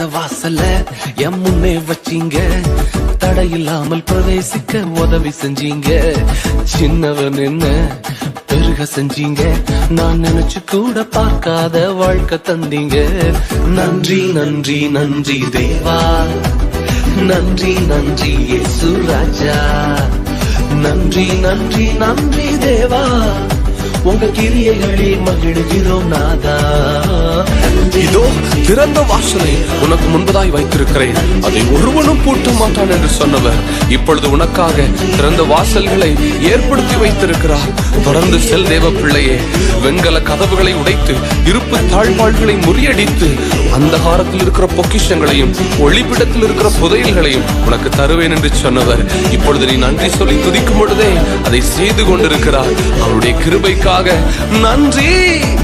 திறந்த வாசல்ல என் முன்னே வச்சீங்க. தடை இல்லாமல் பிரவேசிக்க உதவி செஞ்சீங்க. சின்னவன் என்ன பெருக செஞ்சீங்க. நான் நினைச்சு கூட பார்க்காத வாழ்க்கை தந்தீங்க. நன்றி நன்றி நன்றி தேவா. நன்றி நன்றி இயேசு ராஜா. நன்றி நன்றி நன்றி தேவா. உங்க கிரியைகளில் மகிழ்கிறோம் நாதா. திறந்த வாசலை உனக்கு முன்பதாய் வைத்திருக்கிறேன். அதை ஒருவனும் பூட்ட மாட்டான் என்று சொன்னவர். இப்பொழுது உனக்காக திறந்த வாசல்களை ஏற்படுத்தி வைத்திருக்கிறார். தொடர்ந்து செல் தேவ பிள்ளையே வெண்கல கதவுகளை உடைத்து இருப்பு தாழ்வாள்களை முறியடித்து அந்தகாரத்தில் இருக்கிற பொக்கிஷங்களையும் ஒளிப்பிடத்தில் இருக்கிற புதையல்களையும் உனக்கு தருவேன் என்று சொன்னவர். இப்பொழுது நீ நன்றி சொல்லி துதிக்கும் பொழுதே அதை செய்து கொண்டிருக்கிறார். அவருடைய கிருபைக்காக நன்றி.